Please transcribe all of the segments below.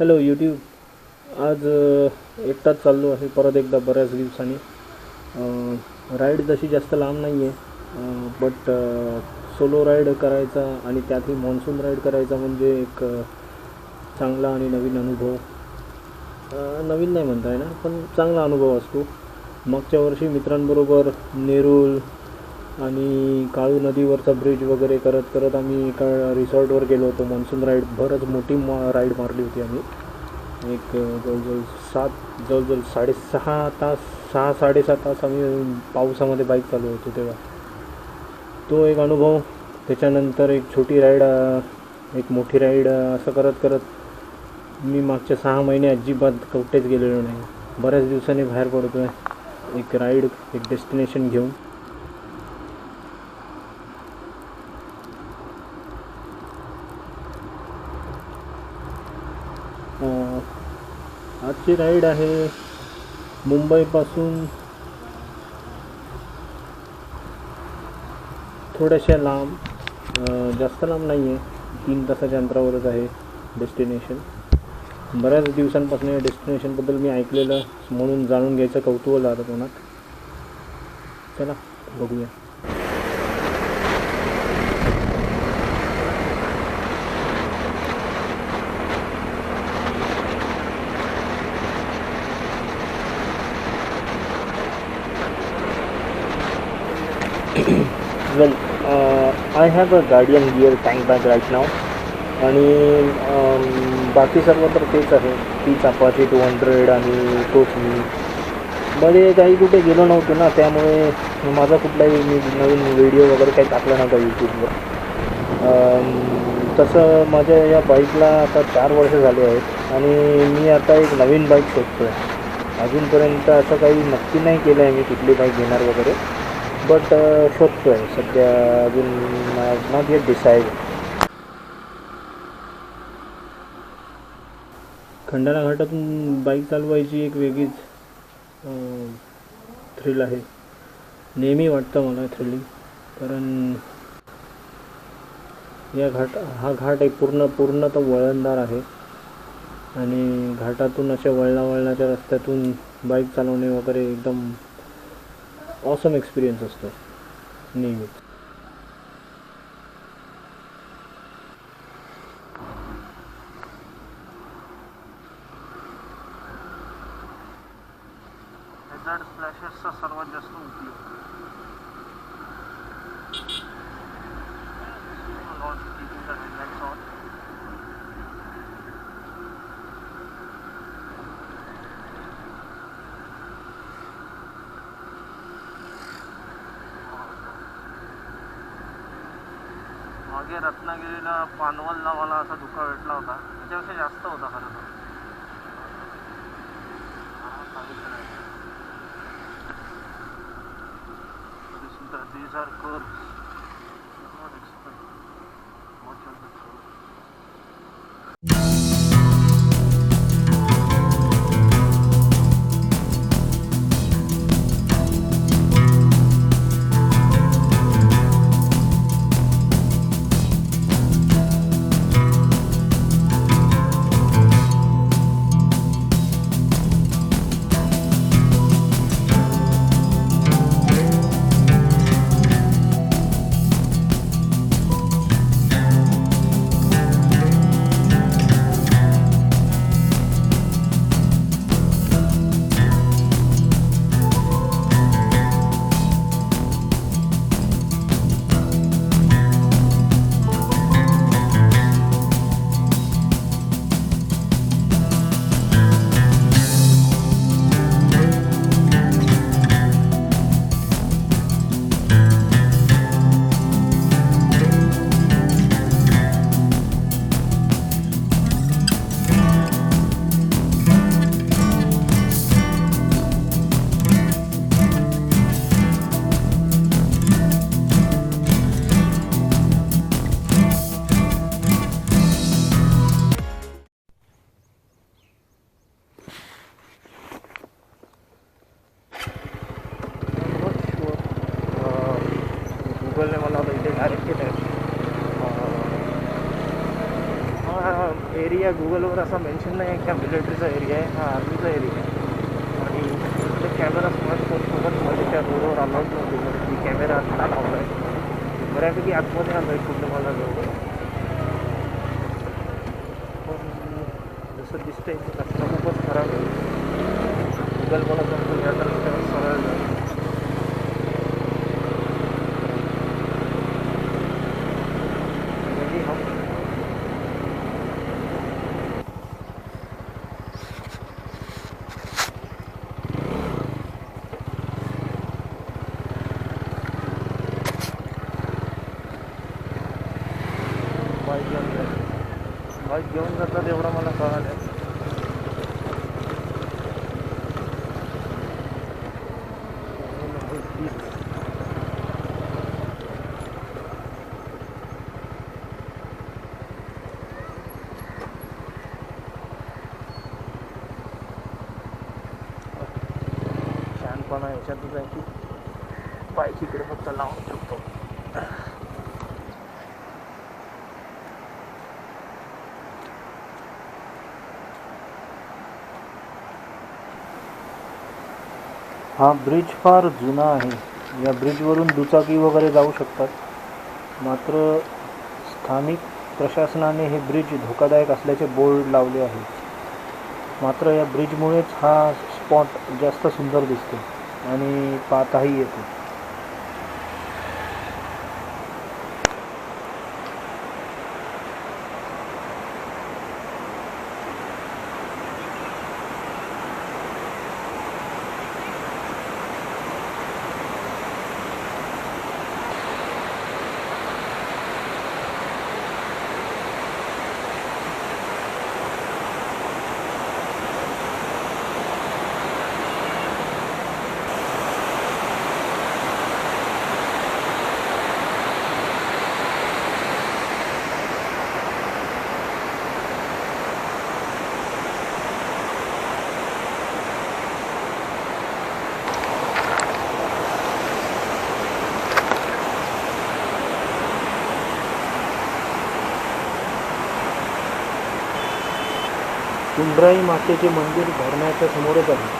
Hello YouTube आज एकटाच चाललो आहे. परत एकदा बऱ्याच दिवसांनी. राईड जशी जास्त लांब नाही आहे बट सोलो राईड करायचा आणि त्यातही मॉन्सून राईड करायचा म्हणजे एक चांगला आणि नवीन अनुभव. नवीन नाही म्हणता येणार पण चांगला अनुभव असतो. मागच्या वर्षी मित्रांबरोबर नेरूळ आणि काळू नदीवरचा ब्रिज वगैरे करत करत आम्ही एका रिसॉर्टवर गेलो होतो. मॉन्सून राईड बरंच मोठी मा राईड मारली होती आम्ही. एक जवळजवळ सात जवळजवळ साडेसहा तास सहा साडेसात तास आम्ही पावसामध्ये बाईक चालू होतो तेव्हा. तो एक अनुभव त्याच्यानंतर एक छोटी राईड एक मोठी राईड असं करत करत मी मागच्या सहा महिने अजिबात कवटेच गेलेलो नाही. बऱ्याच दिवसांनी बाहेर पडतो आहे एक राईड एक डेस्टिनेशन घेऊन अ, आजची राईड आहे मुंबईपासून थोड्याशा लांब जास्त लांब नाही आहे तीन तासाच्या अंतरावरच आहे डेस्टिनेशन. बऱ्याच दिवसांपासून या डेस्टिनेशनबद्दल मी ऐकलेलं म्हणून जाणून घ्यायचं कौतूहल आलं मनात चला बघूया. Well I have a Guardian Gear tank bag right नाव आणि um, बाकी सर्व तर तेच आहे. तीच अपाची टू हंड्रेड आणि तोच मी. मध्ये काही कुठे गेलो नव्हतो ना त्यामुळे माझा कुठलाही मी नवीन व्हिडिओ वगैरे काही टाकला नव्हता यूट्यूबवर um, तसं माझ्या या बाईकला आता चार वर्ष झाले आहेत. आणि मी आता एक नवीन बाईक शोधतो आहे अजूनपर्यंत असं काही नक्की नाही केलं आहे मी कुठली बाईक घेणार वगैरे. बट शोधतो आहे सध्या अजून नॉट येट डिसाईड खंडाळा घाटातून बाईक चालवायची एक वेगळीच थ्रिल आहे. नेहमी वाटतं मला थ्रिलिंग कारण या घाट हा घाट एक पूर्ण पूर्ण तर वळणदार आहे. आणि घाटातून अशा वळणा वळणाच्या रस्त्यातून बाईक चालवणे वगैरे एकदम awesome experience as the it. मागे रत्नागिरीला पानवलला मला असा धुका भेटला होता. त्याच्यापेक्षा जास्त होता खरं तर. नाही. This एरिया गुगलवर असा मेन्शन नाही आहे की हा मिलिटरीचा एरिया आहे हा आर्मीचा एरिया आहे. आणि इथे कॅमेरा स्मार्टफोनसोबत मध्ये त्या रोडवर अलाउड नव्हते म्हणजे मी कॅमेरा आता लावला आहे. बऱ्यापैकी आतमध्ये आलो आहे कुंडमाला जवळ. पण जसं दिसतंय की रस्ता खूपच खराब आहे. गुगल मला सांगतो बाईक घेऊन जायचं बाईक घेऊन जातात एवढं मला कळालं शहाणपणा याच्यातच आहे की बाईक इकडे फक्त लावून शकतो हा ब्रिज फार जुना आहे. या ब्रिजवरून दुचाकी वगैरे जाऊ शकतात. मात्र स्थानिक प्रशासनाने हे ब्रिज धोकादायक असल्याचे बोर्ड लावले आहे. मात्र या ब्रिजमुळेच हा स्पॉट जास्त सुंदर दिसतो आणि पाहताही येतो. कुंडराई मातेचे मंदिर धरणाच्या समोरच आहे.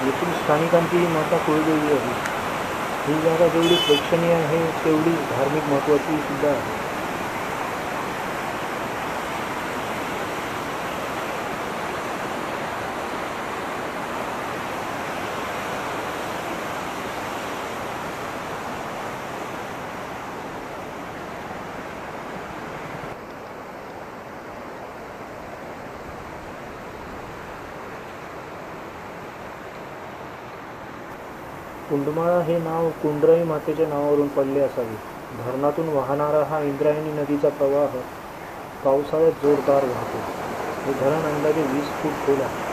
येथील स्थानिकांची ही माता कुळदेवी आहे. ही जागा जेवढी प्रेक्षणीय आहे तेवढी धार्मिक महत्त्वाची सुद्धा आहे. कुंडमाळा हे नाव कुंडराई मातेच्या नावावरून पडले असावे. धरणातून वाहणारा हा इंद्रायणी नदीचा प्रवाह पावसाळ्यात जोरदार वाहतो. हे धरण अंदाजे वीस फूट खोल आहे.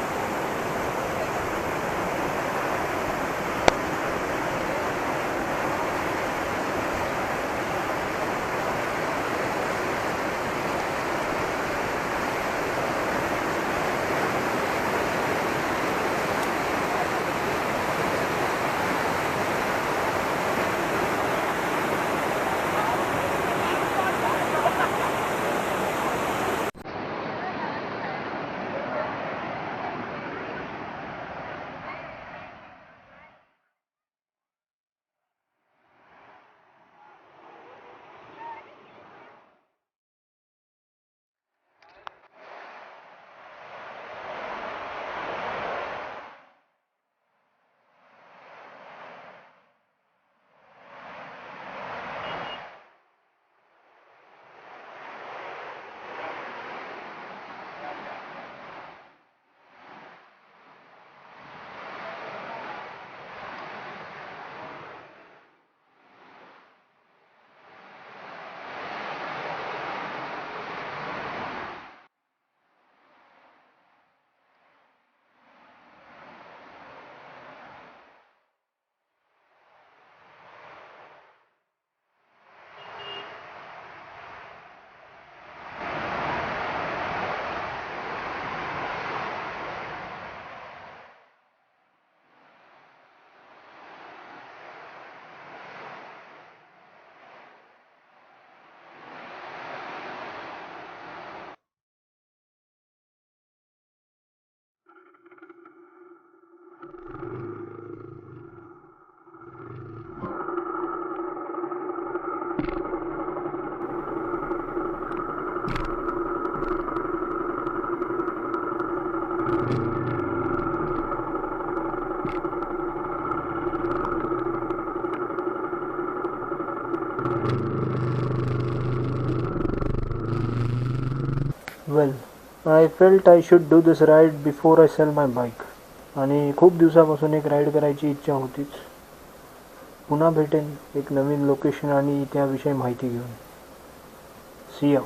I felt I should do this ride before I sell my bike आणि खूप दिवसापासून एक राईड करायची इच्छा होतीच. पुन्हा भेटेन एक नवीन लोकेशन आणि त्याविषयी माहिती घेऊन. सी या